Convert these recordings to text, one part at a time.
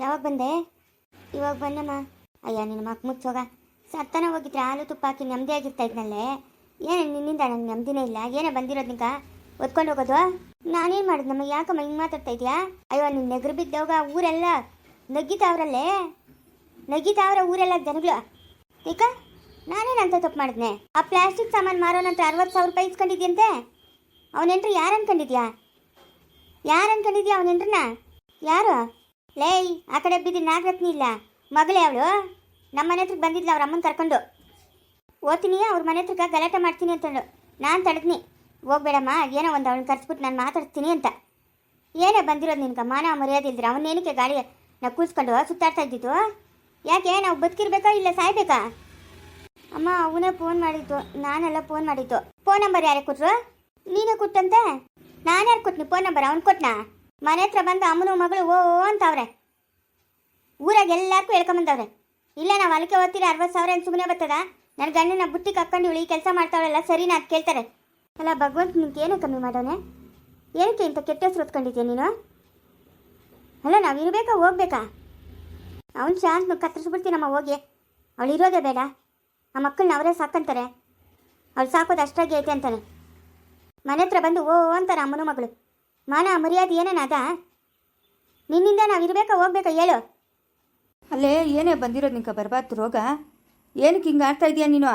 ಯಾವಾಗ ಬಂದೆ? ಇವಾಗ ಬಂದಮ್ಮ ಅಯ್ಯ, ನಿನ್ನ ಮಕ್ ಮುಚ್ಚೋಗ. ಸತ್ತನ ಹೋಗಿದ್ರೆ ಹಾಲು ತುಪ್ಪ ಹಾಕಿ ನೆಮ್ಮದಿ ಆಗಿರ್ತಾ ಇದ್ನಲ್ಲೇ. ಏನೇ ನಿನ್ನಿಂದ ನಂಗೆ ನೆಮ್ಮದಿನೇ ಇಲ್ಲ. ಏನೇ ಬಂದಿರೋದು ನಿಂಗ? ಒತ್ಕೊಂಡು ಹೋಗೋದು? ನಾನೇನು ಮಾಡಿದ್? ನಮಗೆ ಯಾಕಮ್ಮ ಹಿಂಗೆ ಮಾತಾಡ್ತಾ ಇದೆಯಾ? ಅಯ್ಯೋ ನಿನ್ನ ನೆಗರು ಬಿದ್ದವಾಗ ಊರೆಲ್ಲ ನಗ್ಗಿತಾವ್ರಲ್ಲೇ ನಗ್ಗಿತಾವ್ರ ಊರೆಲ್ಲ ಜನಗಳು. ಈಗ ನಾನೇನಂತ ತಪ್ಪು ಮಾಡಿದ್ನೆ? ಆ ಪ್ಲಾಸ್ಟಿಕ್ ಸಾಮಾನು ಮಾರೋ ನಂತರ ಅರವತ್ತು ಸಾವಿರ ರೂಪಾಯಿ ಇಸ್ಕೊಂಡಿದ್ಯಂತೆ? ಅವನೆಂಟ್ರು ಯಾರು ಅನ್ಕೊಂಡಿದ್ಯಾ? ಯಾರು ಅನ್ಕೊಂಡಿದ್ಯಾ ಅವನೆಂಟ್ರನ್ನ ಯಾರು? ಲೇಯ್, ಆ ಕಡೆ ಬಿದ್ದು ನಾಗರತ್ನಿ ಇಲ್ಲ. ಮಗಳೇ ಅವಳು. ನಮ್ಮ ಮನೆ ಹತ್ರಕ್ಕೆ ಬಂದಿದ್ಲ ಅವ್ರ ಅಮ್ಮನ ಕರ್ಕೊಂಡು. ಓದ್ತೀನಿ, ಅವ್ರ ಮನೆ ಹತ್ರಕ್ಕೆ ಗಲಾಟೆ ಮಾಡ್ತೀನಿ ಅಂತಂದು ನಾನು ತಡೆದ್ನಿ. ಹೋಗ್ಬೇಡಮ್ಮ, ಏನೋ ಒಂದು ಅವಳನ್ನ ಕರ್ಸ್ಬಿಟ್ಟು ನಾನು ಮಾತಾಡ್ತೀನಿ ಅಂತ. ಏನೇ ಬಂದಿರೋದು ನಿನ್ಗೆ? ಮಾನ, ಮರ್ಯಾದೆ ಇಲ್ದ್ರೆ? ಅವನೇನಕ್ಕೆ ಗಾಡಿ ನಾವು ಕೂಸ್ಕೊಂಡು ಸುತ್ತಾಡ್ತಾ ಇದ್ದಿದ್ದು? ಯಾಕೆ, ನಾವು ಬದುಕಿರ್ಬೇಕಾ ಇಲ್ಲ ಸಾಯ್ಬೇಕಾ? ಅಮ್ಮ, ಅವನೇ ಫೋನ್ ಮಾಡಿದ್ದು. ನಾನೆಲ್ಲ ಫೋನ್ ಮಾಡಿದ್ದು. ಫೋನ್ ನಂಬರ್ ಯಾರೇ ಕೊಟ್ರು? ನೀನೇ ಕೊಟ್ಟಂತೆ? ನಾನು ಯಾರು ಕೊಟ್ನಿ? ಫೋನ್ ನಂಬರ್ ಅವ್ನು ಕೊಟ್ನಾ? ಮನೆ ಹತ್ರ ಬಂದು ಅಮ್ಮನ ಮಗಳು ಓ ಅಂತವ್ರೆ. ಊರಾಗ ಎಲ್ಲಾರ್ಗೂ ಹೇಳ್ಕೊಂಬಂದವ್ರೆ ಇಲ್ಲ, ನಾವು ಅಲ್ಲಿಗೆ ಓದ್ತೀರಿ ಅರವತ್ತು ಸಾವಿರ ಏನು ಸುಮ್ಮನೆ ಬರ್ತದ? ನನ್ನ ಗಂಡನ ಬುಟ್ಟಿ ಕಕ್ಕೊಂಡು ಇವಳು ಕೆಲಸ ಮಾಡ್ತಾವಳಲ್ಲ, ಸರಿನಾ ನಾ ಕೇಳ್ತಾರೆ. ಅಲ್ಲ, ಭಗವಂತ ನಿಮ್ಗೆ ಏನು ಕಮ್ಮಿ ಮಾಡೋನೆ? ಏನಕ್ಕೆ ಇಂಥ ಕೆಟ್ಟ ಹೆಸರು ಹೊತ್ಕೊಂಡಿದ್ಯಾ ನೀನು? ಅಲ್ಲ, ನಾವು ಇರಬೇಕಾ, ಹೋಗ್ಬೇಕಾ? ಅವ್ನು ಶಾಂತ ಕತ್ತರಿಸ್ಬಿಡ್ತೀನಮ್ಮ ಹೋಗಿ ಅವಳು ಇರೋದೇ ಬೇಡ. ಆ ಮಕ್ಕಳನ್ನ ಅವರೇ ಸಾಕಂತಾರೆ. ಅವಳು ಸಾಕೋದು ಅಷ್ಟಾಗಿ ಐತೆ ಅಂತಾನೆ ಮನೆ ಹತ್ರ ಬಂದು ಓ ಅಂತಾರೆ ಅಮ್ಮನ ಮಗಳು. ಮಾನ ಮರ್ಯಾದೆ ಏನೇನು ಅದ? ನಿನ್ನಿಂದ ನಾವು ಇರಬೇಕಾ ಹೋಗ್ಬೇಕಾ ಹೇಳು. ಅಲ್ಲೇ ಏನೇ ಬಂದಿರೋದು ನಿಂಕ ಬರಬಾರ್ದು ರೋಗ? ಏನಕ್ಕೆ ಹಿಂಗೆ ಆಡ್ತಾ ಇದೀಯ ನೀನು?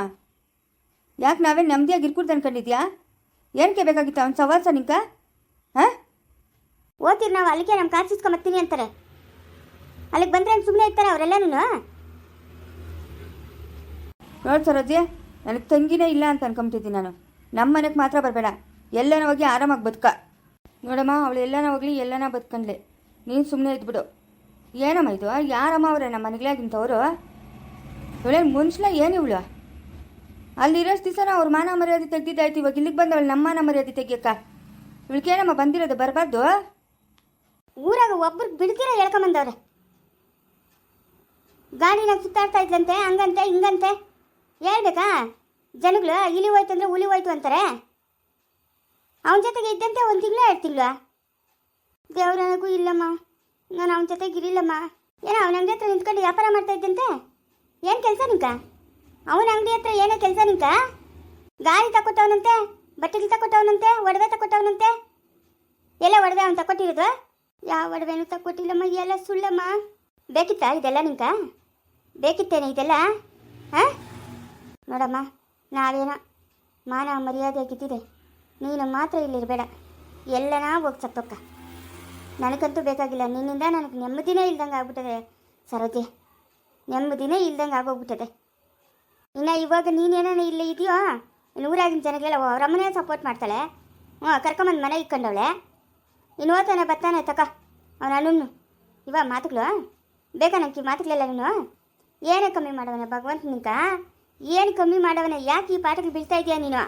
ಯಾಕೆ ನಾವೇನು ನೆಮ್ಮದಿಯಾಗಿ ಇರ್ಕೂಡ್ದು ಅನ್ಕೊಂಡಿದ್ಯಾ? ಏನಕ್ಕೆ ಬೇಕಾಗಿತ್ತು ಅವ್ನು ಸವಾಸ ನಿಂಕ ಹಾಂ? ಓದ್ತೀರಿ ನಾವು ಅಲ್ಲಿಗೆ ನಮ್ಮ ಕಾರ್ ಸಿಸ್ಕೊಂಬತ್ತೀನಿ ಅಂತಾರೆ. ಅಲ್ಲಿಗೆ ಬಂದ್ರೆ ಸುಮ್ಮನೆ ಇರ್ತಾರೆ ಅವರೆಲ್ಲನೂ ನೋಡಿ ಸರೋಜಿ ನನಗೆ ತಂಗಿನೇ ಇಲ್ಲ ಅಂತ ಅನ್ಕೊಂಬಿಟ್ಟಿದ್ದೀನಿ ನಾನು. ನಮ್ಮ ಮನೆಗೆ ಮಾತ್ರ ಬರಬೇಡ. ಎಲ್ಲನ ಹೋಗಿ ಆರಾಮಾಗಿ ಬದುಕ. ನೋಡಮ್ಮ, ಅವಳು ಎಲ್ಲನ ಹೋಗ್ಲಿ, ಎಲ್ಲನ ಬದ್ಕಂಡ್ಲೆ ನೀನು ಸುಮ್ಮನೆ ಇದ್ಬಿಡು. ಏನಮ್ಮ ಇದು? ಯಾರಮ್ಮ ಅವ್ರೆ? ನಮ್ಮ ಮನೆಗಳಾಗಿಂಥವ್ರು ಇವಳೇನು ಮುಂಚಲ ಏನು ಇವಳು? ಅಲ್ಲಿರೋಷ್ಟು ದಿವಸ ಅವ್ರ ಮಾನ ಮರ್ಯಾದೆ ತೆಗ್ದಿದ್ದಾಯ್ತು. ಇವಾಗ ಇಲ್ಲಿಗೆ ಬಂದವಳು ನಮ್ಮ ಮಾನ ಮರ್ಯಾದೆ ತೆಗಿಯಕ್ಕ. ಇವಳಿಗೇನಮ್ಮ ಬಂದಿರೋದು, ಬರಬಾರ್ದು? ಊರಾಗ ಒಬ್ರು ಬಿಡ್ತೀರ ಹೇಳ್ಕೊಂಬಂದವ್ರೆ. ಗಾಡಿನ ಸುತ್ತಾಡ್ತಾ ಇದ್ಲಂತೆ, ಹಂಗಂತೆ, ಹಿಂಗಂತೆ. ಹೇಳ್ಬೇಕಾ? ಜನಗಳು ಇಲಿ ಹೋಯ್ತು ಅಂದ್ರೆ ಉಳಿ ಹೋಯ್ತು ಅಂತಾರೆ. ಅವನ ಜೊತೆಗೆ ಇದ್ದಂತೆ ಒಂದು ತಿಂಗಳೇ ಎರಡು ತಿಂಗಳು ದೇವ್ರನಗೂ ಇಲ್ಲಮ್ಮ. ನಾನು ಅವನ ಜೊತೆಗೆ ಇರಿಲ್ಲಮ್ಮ ಏನೋ ಅವನ ಅಂಗಡಿ ಹತ್ರ ನಿಂತ್ಕೊಂಡು ವ್ಯಾಪಾರ ಮಾಡ್ತಾ ಇದ್ದಂತೆ. ಏನು ಕೆಲಸ ನಿಂಕ? ಅವನ ಅಂಗಡಿ ಹತ್ರ ಏನೋ ಕೆಲಸ ನಿಂಕ? ಗಾಡಿ ತಕೊಟ್ಟವನಂತೆ ಬಟ್ಟೆಗಳು ತಕೊಟ್ಟವನಂತೆ ಒಡವೆ ತಕೊಟ್ಟವನಂತೆ ಎಲ್ಲ ಒಡವೆ ಅವನು ತಕೊಟ್ಟಿರೋದು ಯಾವ ಒಡವೆನೂ ತಕೊಟ್ಟಿಲ್ಲಮ್ಮ ಎಲ್ಲ ಸುಳ್ಳಮ್ಮ. ಬೇಕಿತ್ತಾ ಇದೆಲ್ಲ ನಿಂಕ? ಬೇಕಿತ್ತೇನೆ ಇದೆಲ್ಲ? ಹಾಂ? ನೋಡಮ್ಮ, ನಾವೇನೋ ಮಾನ ಮರ್ಯಾದೆಯಾಗಿದ್ದಿದೆ ನೀನು ಮಾತ್ರ ಇಲ್ಲಿರಬೇಡ. ಎಲ್ಲನ ಹೋಗಿ ಸತ್ತೊಕ್ಕ ನನಗಂತೂ ಬೇಕಾಗಿಲ್ಲ. ನಿನ್ನಿಂದ ನನಗೆ ನೆಮ್ಮದಿನೇ ಇಲ್ದಂಗೆ ಆಗ್ಬಿಟ್ಟದೆ ಸರತಿ ನೆಮ್ಮದಿನೇ ಇಲ್ದಂಗೆ ಆಗೋಗ್ಬಿಟ್ಟದೆ. ಇನ್ನು ಇವಾಗ ನೀನೇನ ಇಲ್ಲಿ ಇದೆಯೋ? ಇನ್ನು ಊರಾಗಿನ ಜನಗಳೆಲ್ಲ ಅವ್ರ ಅಮ್ಮನೇ ಸಪೋರ್ಟ್ ಮಾಡ್ತಾಳೆ. ಹ್ಞೂ ಕರ್ಕೊಂಬಂದು ಮನೆ ಇಕ್ಕೊಂಡವಳೆ ಇನ್ನು ಓದ್ತಾನೆ ಬರ್ತಾನೆ ತಕ. ಅವನ ಅಣ್ಣನು ಇವಾಗ ಮಾತುಗಳು? ಬೇಕಾ ನನಗೆ ಮಾತುಗಳೆಲ್ಲ ನೀನು? ಏನೇ ಕಮ್ಮಿ ಮಾಡವನ ಭಗವಂತ ನಿಂಕ ಏನು ಕಮ್ಮಿ ಮಾಡವನ? ಯಾಕೆ ಈ ಪಾಠಕ್ಕೆ ಬೀಳ್ತಾ ಇದೆಯಾ ನೀನು?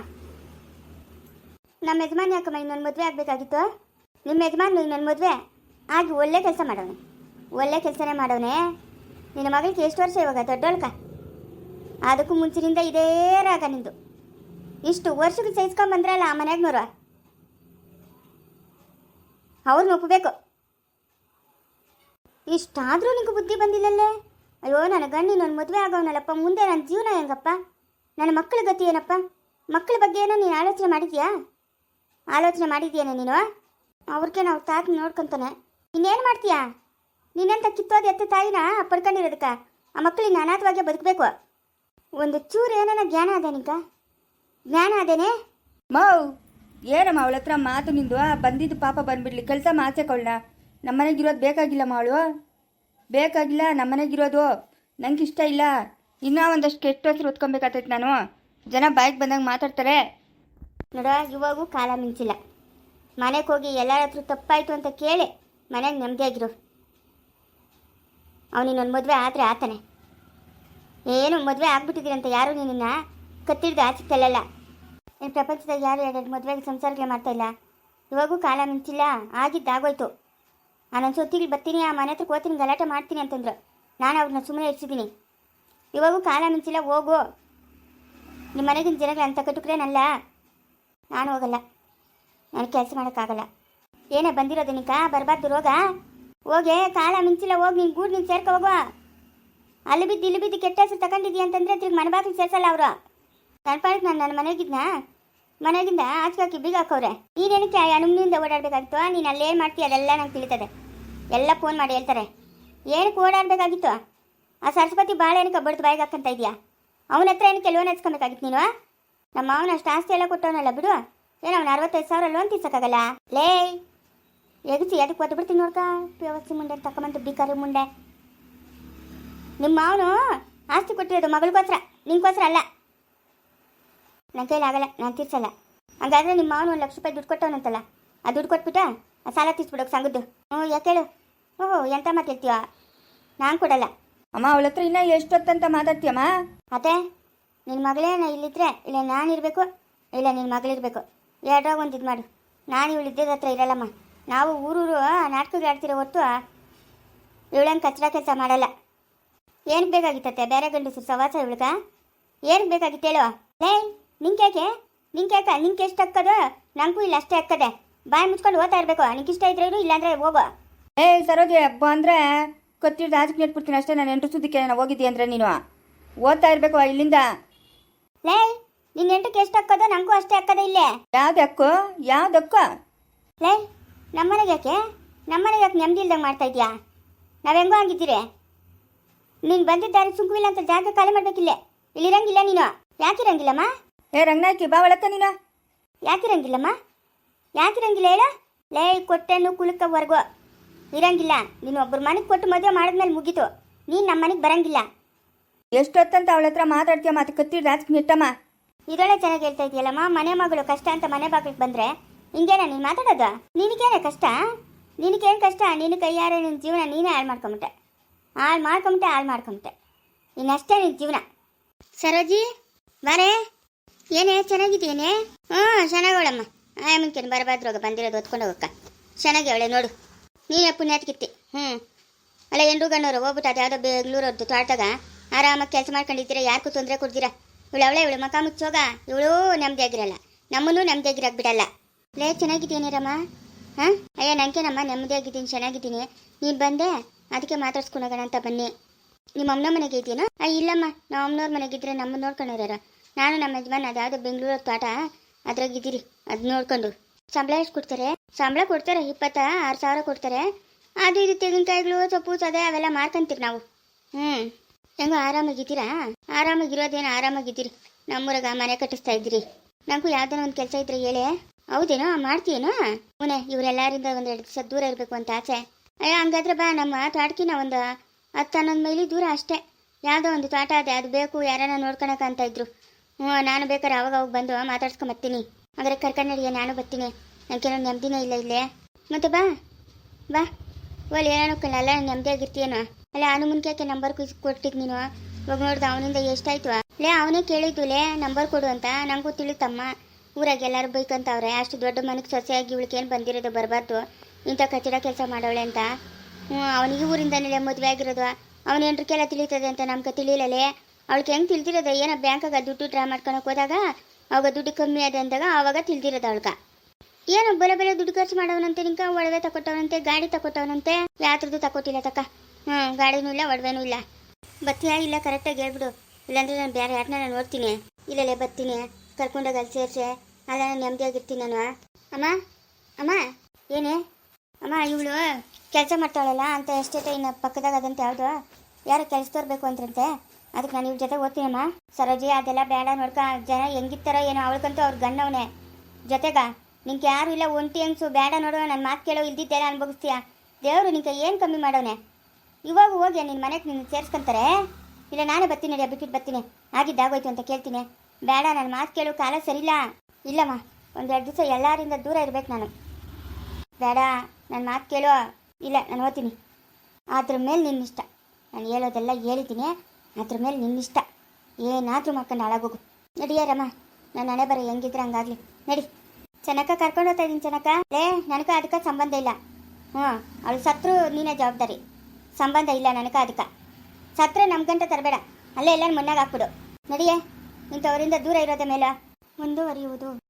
ನಮ್ಮ ಯಜಮಾನ್ ಯಾಕಮ್ಮ ಇನ್ನೊಂದು ಮದುವೆ ಆಗಬೇಕಾಗಿತ್ತು. ನಿಮ್ಮ ಯಜಮಾನ್ ಇನ್ನೊಂದು ಮದುವೆ ಆಗಿ ಒಳ್ಳೆ ಕೆಲಸ ಮಾಡೋಣ ಒಳ್ಳೆ ಕೆಲಸನೇ ಮಾಡೋಣ ನಿನ್ನ ಮಗಳಿಗೆ ಎಷ್ಟು ವರ್ಷ ಇವಾಗ? ದೊಡ್ಡೋಳ್ಕ ಅದಕ್ಕೂ ಮುಂಚಿನಿಂದ ಇದೇ ರಾಗ ನಿಂದು. ಇಷ್ಟು ವರ್ಷಕ್ಕೆ ಸಹಿಸ್ಕೊಂಬಂದ್ರಲ್ಲ ಆ ಮನ್ಯಾಗ್ನವ್ರು ಅವ್ರನ್ನ ಒಪ್ಪಬೇಕು ಇಷ್ಟಾದರೂ ನಿಂಗೆ ಬುದ್ಧಿ ಬಂದಿಲ್ಲಲ್ಲೇ? ಅಯ್ಯೋ, ನನ್ನ ಗಂಡಿ ನನ್ನ ಮದುವೆ ಆಗೋನಲ್ಲಪ್ಪ ಮುಂದೆ ನನ್ನ ಜೀವನ ಹೆಂಗಪ್ಪ? ನನ್ನ ಮಕ್ಕಳ ಗತಿ ಏನಪ್ಪ? ಮಕ್ಕಳ ಬಗ್ಗೆ ಏನೋ ನೀನು ಆಲೋಚನೆ ಮಾಡಿದ್ಯಾ? ಆಲೋಚನೆ ಮಾಡಿದ್ಯೇನೆ ನೀನು? ಅವ್ರಿಗೆ ನಾವು ತಾತ ನೋಡ್ಕೊಂತಾನೆ. ಇನ್ನೇನು ಮಾಡ್ತೀಯಾ? ನಿನ್ನಂತ ಕಿತ್ತೋದು ಎತ್ತ ತಾಯಿನ ಪಡ್ಕೊಂಡಿರೋದಕ್ಕ? ಆ ಮಕ್ಕಳಿಗೆ ಅನಾಥವಾಗಿ ಬದುಕಬೇಕು. ಒಂದು ಚೂರು ಏನಾನ ಜ್ಞಾನ ಅದೇ ನಿಂಕ ಜ್ಞಾನ ಅದೇನೆ? ಮೌ, ಏನಮ್ಮ ಅವಳ ಹತ್ರ ಮಾತು ನಿಂದು? ಬಂದಿದ್ದು ಪಾಪ ಬಂದ್ಬಿಡ್ಲಿ, ಕೆಲಸ ಮಾಚಕೊಳ್ಳ ನಮ್ಮ ಮನೆಗಿರೋದು ಬೇಕಾಗಿಲ್ಲಮ್ಮ ಅವಳು? ಬೇಕಾಗಿಲ್ಲ ನಮ್ಮ ಮನೆಗಿರೋದು ನಂಗೆ ಇಷ್ಟ ಇಲ್ಲ. ಇನ್ನೂ ಒಂದಷ್ಟು ಕೆಟ್ಟ ಹೆಸರು ಹೊತ್ಕೊಬೇಕಾಗ್ತೈತೆ ನಾನು. ಜನ ಬಾಯಿಗೆ ಬಂದಂಗೆ ಮಾತಾಡ್ತಾರೆ. ನೋಡ, ಇವಾಗೂ ಕಾಲ ಮಿಂಚಿಲ್ಲ. ಮನೆಗೆ ಹೋಗಿ ಎಲ್ಲರ ಹತ್ರ ತಪ್ಪಾಯಿತು ಅಂತ ಕೇಳಿ ಮನೆಗೆ ನೆಮ್ಮದಿಯಾಗಿರು ನನ್ನ ಮದುವೆ ಆದರೆ ಆತನೆ. ಏನು ಮದುವೆ ಆಗ್ಬಿಟ್ಟಿದ್ದೀರಂತ ಯಾರು ನಿನ್ನ ಕತ್ತಿಡ್ದು ಆಚೆ ತಳ್ಳಲ್ಲ. ನಿಮ್ಮ ಪ್ರಪಂಚದಾಗ ಯಾರು ಎರಡೆರಡು ಮದುವೆಗೆ ಸಂಸಾರಕ್ಕೆ ಮಾಡ್ತಾಯಿಲ್ಲ ಇವಾಗೂ ಕಾಲ ಮಿಂಚಿಲ್ಲ, ಆಗಿದ್ದಾಗೋಯ್ತು. ನಾನೊಂದು ಸೊತ್ತಿಗೆ ಬರ್ತೀನಿ, ಆ ಮನೆ ಹತ್ರ ಹೋಗ್ತೀನಿ, ಗಲಾಟೆ ಮಾಡ್ತೀನಿ ಅಂತಂದ್ರು. ನಾನು ಅವ್ರನ್ನ ಸುಮ್ಮನೆ ಇರಿಸಿದ್ದೀನಿ. ಇವಾಗೂ ಕಾಲ ಮಿಂಚಿಲ್ಲ, ಹೋಗು. ನಿಮ್ಮ ಮನೆಗಿನ ಜನಗಳು ಅಂತ ಕಟ್ಟುಕ್ರೇನಲ್ಲ ನಾನು ಹೋಗಲ್ಲ. ನಾನು ಕೆಲಸ ಮಾಡೋಕ್ಕಾಗಲ್ಲ. ಏನೇ ಬಂದಿರೋದು ನಿಕ? ಬರಬಾರ್ದು ರೋಗ? ಹೋಗಿ, ಕಾಲ ಮಿಂಚಿಲ್ಲ, ಹೋಗಿ ನಿನ್ ಗೂಡು ನೀನು ಸೇರ್ಕೊ, ಹೋಗುವ. ಅಲ್ಲಿ ಬಿದ್ದು, ಇಲ್ಲಿ ಬಿದ್ದು ಕೆಟ್ಟ ಹೆಸರು ತಗೊಂಡಿದ್ದೀಯ ಅಂತಂದರೆ ತಿರುಗಿ ಮನೆ ಬಾಗಿಲು ಸೇರ್ಸಲ್ಲ ಅವರು. ನನ್ನ ನಾನು ನನ್ನ ಮನೆಗಿದ್ನ? ಮನೆಗಿಂದ ಆಚೆ ಹಾಕಿ ಬೀಗ ಹಾಕೋರೆ ನೀನೇನಕ್ಕೆ ಅಣುಮಿನಿಂದ ಓಡಾಡಬೇಕಾಗಿತ್ತು? ನೀನು ಅಲ್ಲೇನು ಮಾಡ್ತೀಯ? ಅದೆಲ್ಲ ನಂಗೆ ತಿಳಿತದೆ. ಎಲ್ಲ ಫೋನ್ ಮಾಡಿ ಹೇಳ್ತಾರೆ. ಏನಕ್ಕೆ ಓಡಾಡಬೇಕಾಗಿತ್ತು? ಆ ಸರಸ್ವತಿ ಭಾಳ ಏನಕ್ಕೆ ಬಡ್ದು ಬಾಯಿಗೆ ಹಾಕಂತ ಇದೆಯಾ? ಅವನ ಹತ್ರ ಏನಕ್ಕೆ ಲೋನ್ ಹಚ್ಕೊಬೇಕಾಗಿತ್ತು ನೀನು? ನಮ್ಮ ಮಾವನ ಅಷ್ಟು ಆಸ್ತಿ ಎಲ್ಲ ಕೊಟ್ಟವನಲ್ಲ ಬಿಡು. ಏನೋ ಅವ್ನು ಅರವತ್ತೈದು ಸಾವಿರ ಲೋನ್ ತೀರ್ಸಕ್ಕಾಗಲ್ಲ? ಲೇ! ಎಗಿಸಿ ಅದಕ್ಕೆ ಒದ್ದು ಬಿಡ್ತೀನಿ ನೋಡ್ಕ? ವ್ಯವಸ್ಥೆ ಮುಂಡೆ ತಕೊಂಬಂತು ಬಿಕಾರಿ ಮುಂಡೆ ನಿಮ್ಮ ಮಾವನು ಆಸ್ತಿ ಕೊಟ್ಟಿರೋದು ಮಗಳಿಗೋಸ್ಕರ ನಿನ್ಗೋಸ್ಕರ ಅಲ್ಲ. ನನ್ನ ಕೈಲಿ ಆಗಲ್ಲ ನಾನು ತೀರ್ಸಲ್ಲ. ಹಂಗಾದ್ರೆ ನಿಮ್ಮ ಮಾವನು ಒಂದು ಲಕ್ಷ ರೂಪಾಯಿ ದುಡ್ಡು ಕೊಟ್ಟವನಂತಲ್ಲ ಆ ದುಡ್ಡು ಕೊಟ್ಬಿಟ್ಟ ಆ ಸಾಲ ತೀರ್ಸ್ಬಿಡೋಕೆ ಸಂಗದ್ದು ಹ್ಞೂ ಯಾಕೆ ಹೇಳು ಓಹೋ ಎಂತ ಮಾತು ಹೇಳ್ತೀವ ನಾನು ಕೊಡಲ್ಲ. ಅಮ್ಮ ಅವಳ ಹತ್ರ ಇನ್ನೂ ಎಷ್ಟೊತ್ತಂತ ಮಾತಾಡ್ತೀಯಮ್ಮ? ಅದೇ ನಿನ್ನ ಮಗಳೇನ ಇಲ್ಲಿದ್ರೆ, ಇಲ್ಲ ನಾನು ಇರಬೇಕು, ಇಲ್ಲ ನಿನ್ನ ಮಗಳಿರಬೇಕು ಎರಡೋ ಒಂದು ಇದು ಮಾಡು. ನಾನು ಇವಳು ಇದ್ದಿದ್ದ ಹತ್ರ ಇರಲ್ಲಮ್ಮ. ನಾವು ಊರೂರು ನಾಟಕಗಳು ಆಡ್ತಿರೋ ಹೊತ್ತು ಇವಳಂಗೆ ಕಚ್ಚಡ ಕೆಲಸ ಮಾಡಲ್ಲ. ಏನಕ್ಕೆ ಬೇಕಾಗಿತ್ತತ್ತೆ? ಬೇರೆ ಗಂಡಸರು ಸವಾಸ ಇವಳ್ಗ? ಏನಕ್ಕೆ ಬೇಕಾಗಿತ್ತು ಹೇಳು? ಲೇ ನಿಂಗ್ಯಾಕೆ ನಿಂಗ್ಯಾಕ ನಿಂಗೆ ಎಷ್ಟು ಹಾಕೋದು ನಂಗೂ ಇಲ್ಲ, ಅಷ್ಟೇ ಹಾಕದೆ ಬಾಯಿ ಮುಚ್ಕೊಂಡು ಓದ್ತಾ ಇರಬೇಕು. ನಿಂಗೆ ಇಷ್ಟ ಇದ್ರೆ ಇಲ್ಲ ಇಲ್ಲಾಂದ್ರೆ ಹೋಗು. ಏ, ಸರೋಜಿ ಅಂದರೆ ಕೊತ್ತಿಡ್ದು ಆಚೆ ನೆಟ್ಬಿಡ್ತೀನಿ ಅಷ್ಟೇ. ನಾನು ಎಂಟು ಸುದ್ದಿಕ್ಕೆ ನಾನು ಹೋಗಿದ್ದಿ ಅಂದರೆ ನೀನು? ಓದ್ತಾ ಇರಬೇಕು ಇಲ್ಲಿಂದ. ಲೇ ನಿನ್ನ ಎಂಟಕ್ಕೆ ಎಷ್ಟು ಹಾಕೋದು ನಂಗೂ ಅಷ್ಟೇ ಅಕ್ಕದ ಇಲ್ಲೇ. ಯಾವ್ದು ಯಾವ್ದಕ್ಕೋ ಯಾವ್ದು ಅಕ್ಕ? ಲೇ ನಮ್ಮನೆಗೆ ಯಾಕೆ? ನಮ್ಮನೆಗೆ ಯಾಕೆ ನೆಮ್ಮದಿ ಇಲ್ದಂಗೆ ಮಾಡ್ತಾ ಇದೀಯಾ? ನಾವು ಹೆಂಗೋ ಹಂಗಿದ್ದೀರಿ? ನೀನು ಬಂದಿದ್ದಾರೆ ಸುಂಕುವಿಲ್ಲ ಅಂತ ಜಾಗ ಖಾಲಿ ಮಾಡ್ಬೇಕಿಲ್ಲ. ಇಲ್ಲಿರಂಗಿಲ್ಲ ನೀನು. ಯಾಕಿರಂಗಿಲ್ಲಮ್ಮ? ಏ ರಂಗನಾಯ್ಕಿ ಬಾ ಒಳಕ್ಕ ನೀನು. ಯಾಕಿರಂಗಿಲ್ಲಮ್ಮ? ಯಾಕಿರಂಗಿಲ್ಲ ಹೇಳ. ಲೇ ಕೊಟ್ಟೆನು ವರ್ಗೋ. ಇರಂಗಿಲ್ಲ. ನೀನು ಒಬ್ಬರು ಮನೆಗೆ ಕೊಟ್ಟು ಮದುವೆ ಮಾಡಿದ್ಮೇಲೆ ಮುಗೀತು. ನೀನು ನಮ್ಮ ಮನೆಗೆ ಬರಂಗಿಲ್ಲ. ಎಷ್ಟೊತ್ತಂತ ಅವಳ ಹತ್ರ ಮಾತಾಡ್ತೀಯ ಮಾತು ಕತ್ತಿ ಆಚೆ ನಿಟ್ಟಮ್ಮ. ಇದೊಳ್ಳೆ ಚೆನ್ನಾಗಿ ಹೇಳ್ತಾ ಇದೆಯಲ್ಲಮ್ಮ ಮನೆ ಮಗಳು ಕಷ್ಟ ಅಂತ ಮನೆ ಬಾಗಿಲಿಗೆ ಬಂದ್ರೆ ಹಿಂಗೇನ ನೀನು ಮಾತಾಡೋದು? ನಿನಗೇನೆ ಕಷ್ಟ? ನಿನಗೇನು ಕಷ್ಟ? ನಿನ್ನ ಕೈಯಾರೆ ನಿನ್ನ ಜೀವನ ನೀನೇ ಹಾಳು ಮಾಡ್ಕೊಂಬಿಟ್ಟೆ. ಹಾಳು ಮಾಡ್ಕೊಂಬಿಟ್ಟೆ ಹಾಳು ಮಾಡ್ಕೊಂಬಿಟ್ಟೆ. ಇನ್ನಷ್ಟೇ ನಿನ್ನ ಜೀವನ. ಸರೋಜಿ, ಬರೇ. ಏನೇ ಚೆನ್ನಾಗಿದ್ದೀನಿ ಹ್ಞೂ ಚೆನ್ನಾಗವಳಮ್ಮ ಆಯಮ್ಮನ್ಕೇನು ಬರಬಾದ್ರೋಗ ಬಂದಿರೋದು ಹೊತ್ಕೊಂಡು ಹೋಗಕ್ಕ. ಚೆನ್ನಾಗಿ ಅವಳೆ ನೋಡು. ನೀನೇ ಪುಣ್ಯಾತ್ಕಿತ್ತಿ ಹ್ಞೂ. ಅಲ್ಲ ಎಂಡ್ರು ಗಣ್ಣವರು ಹೋಗ್ಬಿಟ್ಟು ಅದು ಯಾವುದೋ ಬೆಂಗ್ಳೂರದ್ದು ತೋಟದಾಗ ಆರಾಮಾಗಿ ಕೆಲಸ ಮಾಡ್ಕೊಂಡಿದ್ದೀರಾ? ಯಾರಿಗೂ ತೊಂದರೆ ಕೊಡ್ತೀರಾ ಇವಳು ಅವಳೆ, ಇವಳು ಮಕ ಮುಚ್ಚೋಗ? ಇವಳು ನೆಮ್ಮದಿಯಾಗಿರಲ್ಲ ನಮ್ಮನ್ನು ನೆಮ್ಮದಿಯಾಗಿರಕ್ಕೆ ಬಿಡಲ್ಲ ಲೇ ಚೆನ್ನಾಗಿದ್ದೀನಿ ರಮ್ಮ ಹಾಂ? ಅಯ್ಯ ನನಗೇನಮ್ಮ ನೆಮ್ಮದಿಯಾಗಿದ್ದೀನಿ ಚೆನ್ನಾಗಿದ್ದೀನಿ. ನೀನು ಬಂದೆ? ಅದಕ್ಕೆ ಮಾತಾಡ್ಸ್ಕೊಂಡೋಗೋಣ ಅಂತ ಬನ್ನಿ. ನಿಮ್ಮ ಅಮ್ಮನ ಮನೆಗೆ ಇದೆಯೇನೋ ಅಯ್ಯ ಇಲ್ಲಮ್ಮ. ನಾವು ಅಮ್ಮನವ್ರ ಮನೆಗಿದ್ರೆ ನಮ್ಮನ್ನು ನೋಡ್ಕೊಂಡವ್ರ ನಾನು ನಮ್ಮ ಯಜಮಾನ್, ಅದ್ಯಾವುದೋ ಬೆಂಗಳೂರು ತೋಟ ಅದ್ರಾಗಿದ್ದೀರಿ ಅದು ನೋಡ್ಕೊಂಡು. ಸಂಬಳ ಎಷ್ಟು ಕೊಡ್ತಾರೆ? ಸಂಬಳ ಕೊಡ್ತಾರೆ, ಇಪ್ಪತ್ತ, ಆರು ಸಾವಿರ ಕೊಡ್ತಾರೆ. ಅದು ಇದು ತೆಂಗಿನಕಾಯಿಗಳು, ಸೊಪ್ಪು, ಸದೆ, ಅವೆಲ್ಲ ಮಾರ್ಕೊಂತೀವಿ ನಾವು. ಹ್ಞೂ ಹೆಂಗೋ ಆರಾಮಾಗಿದ್ದೀರಾ? ಆರಾಮಾಗಿರೋದೇನು ಆರಾಮಾಗಿದ್ದೀರಿ? ನಮ್ಮೂರಾಗ ಮನೆ ಕಟ್ಟಿಸ್ತಾ ಇದ್ದೀರಿ. ನಮಗೂ ಯಾವ್ದಾನ ಒಂದು ಕೆಲಸ ಇದ್ರೆ ಹೇಳಿ. ಹೌದೇನೋ, ಮಾಡ್ತೀಯೇನೋ? ಮುನೆ ಇವರೆಲ್ಲರಿಂದ ಒಂದು ಎರಡು ದಿವಸ ದೂರ ಇರಬೇಕು ಅಂತ ಆಸೆ. ಅಯ್ಯೋ, ಹಂಗಾದ್ರೆ ಬಾ, ನಮ್ಮ ತೋಟಕಿನ ಒಂದು ಹತ್ತು ಹನ್ನೊಂದು ಮೈಲಿ ದೂರ ಅಷ್ಟೇ. ಯಾವುದೋ ಒಂದು ತೋಟ ಅದೇ, ಅದು ಬೇಕು, ಯಾರನ್ನ ನೋಡ್ಕೊಳಕ ಅಂತ ಇದ್ರು. ಹ್ಞೂ, ನಾನು ಬೇಕಾದ್ರೆ ಅವಾಗ ಅವಾಗ ಬಂದು ಮಾತಾಡ್ಸ್ಕೊಂಬರ್ತೀನಿ ಆದರೆ ಕರ್ಕೊಂಡು ನಡಿಯ ನಾನು ಬರ್ತೀನಿ. ನನಗೇನೋ ನೆಮ್ಮದಿನೇ ಇಲ್ಲ ಇಲ್ಲೇ. ಮತ್ತೆ ಬಾ ಬಾ. ಓಲ್ ಏನೋ ಕಲ್ಲ ನೆಮ್ಮದಿಯಾಗಿರ್ತೀಯೇನೋ ಅಲ್ಲ ಅವನು ಮುಂಚೆ ನಂಬರ್ ಕೊಟ್ಟಿದ್ ನೀನು. ಇವಾಗ ನೋಡ್ದು ಅವನಿಂದ ಎಷ್ಟಾಯ್ತು? ಲೇ, ಅವನೇ ಕೇಳಿದ್ದು, ಲೇ, ನಂಬರ್ ಕೊಡು ಅಂತ. ನಂಗೂ ತಿಳಿತಮ್ಮ. ಊರಾಗ ಎಲ್ಲರೂ ಬೈಕಂತವ್ರೆ. ಅಷ್ಟು ದೊಡ್ಡ ಮನೆಗೆ ಸೊಸೆಯಾಗಿ ಇವಳಿಗೆ ಏನು ಬಂದಿರೋದು ಬರಬಾರ್ದು. ಇಂಥ ಕಚಡ ಕೆಲಸ ಮಾಡೋಳೆ ಅಂತ. ಹ್ಞೂ ಅವನಿಗೆ ಊರಿಂದನೇ ಮದುವೆ ಆಗಿರೋದು. ಅವನೇನ್ರಿಗೆಲ್ಲ ತಿಳಿತದೆ ಅಂತ ನಮ್ಗೆ ತಿಳಿಯಲೇ ಅವಳಿಗೆ ಹೆಂಗೆ ತಿಳಿದಿರೋದು? ಏನೋ ಬ್ಯಾಂಕಾಗ ದುಡ್ಡು ಡ್ರಾ ಮಾಡ್ಕೊಳಕ್ಕೆ ಹೋದಾಗ? ಅವಾಗ ದುಡ್ಡು ಕಮ್ಮಿ ಅದ ಅಂದಾಗ ಅವಾಗ ತಿಳಿದಿರೋದು ಅವಳ್ಗೆ. ಏನೋ ಬೇರೆ ಬೇರೆ ದುಡ್ಡು ಖರ್ಚು ಮಾಡೋನಂತೆ ನಿಂಕ ಒಳಗೆ ತಕೊಟ್ಟವನಂತೆ, ಗಾಡಿ ತಕೊಟ್ಟವನಂತೆ? ಯಾತ್ರದ್ದು ತಗೊಟ್ಟಿಲ್ಲ ತಕ್ಕ ಹ್ಞೂ ಗಾಡಿನೂ ಇಲ್ಲ, ಒಡವೆನೂ ಇಲ್ಲ. ಬರ್ತೀಯಾ ಇಲ್ಲ ಕರೆಕ್ಟಾಗಿ ಹೇಳ್ಬಿಡು. ಇಲ್ಲಾಂದ್ರೆ ನಾನು ಬೇರೆ ಯಾರನ್ನ ನಾನು ನೋಡ್ತೀನಿ. ಇಲ್ಲಲ್ಲೇ ಬರ್ತೀನಿ ಕರ್ಕೊಂಡೋಗಿ ಅಲ್ಲಿ ಸೇರಿಸಿ. ಅಲ್ಲ, ನಾನು ನೆಮ್ಮದಿಯಾಗಿರ್ತೀನಿ ನಾನು. ಅಮ್ಮ ಅಮ್ಮ, ಏನೇ? ಅಮ್ಮ, ಇವಳು ಕೆಲಸ ಮಾಡ್ತಾಳಲ್ಲ, ಅಂತ ಎಷ್ಟೈತೆ ಇನ್ನು ಪಕ್ಕದಾಗ ಅದಂತ ಯಾವುದು. ಯಾರು ಕೆಲಸ ತೋರ್ಬೇಕು ಅಂತಂತೆ ಅದಕ್ಕೆ ನಾನು ಇವ್ರ ಜೊತೆ ಓದ್ತೀನಮ್ಮ. ಸರೋಜಿ, ಅದೆಲ್ಲ ಬೇಡ ನೋಡ್ಕ. ಜನ ಹೆಂಗಿತ್ತಾರೋ ಏನೋ ಅವಳಿಗಂತೂ ಅವ್ರ ಗಣ್ಣವನೇ ಜೊತೆಗ, ನಿಂಗೆ ಯಾರು ಇಲ್ಲ, ಒಂಟಿ ಹೆಂಗ್ಸು ಬೇಡ ನೋಡೋ. ನನ್ನ ಮಾತು ಕೇಳೋ ಇಲ್ದಿದ್ದೆಲ್ಲ ಅನ್ಭವಿಸ್ತೀಯ? ದೇವರು ನಿಂಗೆ ಏನು ಕಮ್ಮಿ ಮಾಡೋನೆ ಇವಾಗ ಹೋಗಿ ನಿನ್ನ ಮನೆಗೆ ನಿನ್ನ ಸೇರಿಸ್ಕೊಂತಾರೆ? ಇಲ್ಲ, ನಾನೇ ಬರ್ತೀನಿ ನಡಿ ಬಿಟ್ಟಿಟ್ಟು ಬರ್ತೀನಿ. ಆಗಿದ್ದಾಗೋಯ್ತು ಅಂತ ಕೇಳ್ತೀನಿ. ಬೇಡ, ನನ್ನ ಮಾತು ಕೇಳು, ಕಾಲ ಸರಿಲ್ಲ ಇಲ್ಲಮ್ಮ, ಒಂದೆರಡು ದಿವಸ ಎಲ್ಲರಿಂದ ದೂರ ಇರ್ಬೇಕು ನಾನು. ಬೇಡ ನನ್ನ ಮಾತು ಕೇಳು. ಇಲ್ಲ, ನಾನು ಓದ್ತೀನಿ ಅದ್ರ ಮೇಲೆ ನಿನ್ನಿಷ್ಟ ನಾನು ಹೇಳೋದೆಲ್ಲ ಹೇಳಿದ್ದೀನಿ. ಅದ್ರ ಮೇಲೆ ನಿನ್ನಿಷ್ಟ ಏನಾದರೂ ಮಾಡ್ಕೊಂಡು ಹಾಳಾಗೋಗು. ನಡಿಯಾರಮ್ಮ ನಾನು ಹಣೆ ಬರ ಹೆಂಗಿದ್ರೆ ಹಂಗಾಗ್ಲಿ. ನಡಿ. ಚೆನ್ನಕ್ಕ ಕರ್ಕೊಂಡು ಹೋಗ್ತಾ ಇದ್ದೀನಿ ಚೆನ್ನಕ್ಕ. ಲೇ, ನನಗೆ ಅದಕ್ಕೆ ಸಂಬಂಧ ಇಲ್ಲ. ಹ್ಞೂ ಅವಳು ಸತ್ರು, ನೀನೇ ಜವಾಬ್ದಾರಿ. ಸಂಬಂಧ ಇಲ್ಲ ನನಗೆ ಅದಕ್ಕೆ. ಸತ್ರ ನಮ್ಗಂಟ ತರಬೇಡ. ಅಲ್ಲೇ ಎಲ್ಲ ಮುನ್ನಾಗ ಹಾಕ್ಬಿಡು. ನಡಿಯೇ? ಇಂಥವರಿಂದ ದೂರ ಇರೋದ ಮೇಲೆ ಮುಂದುವರಿಯುವುದು.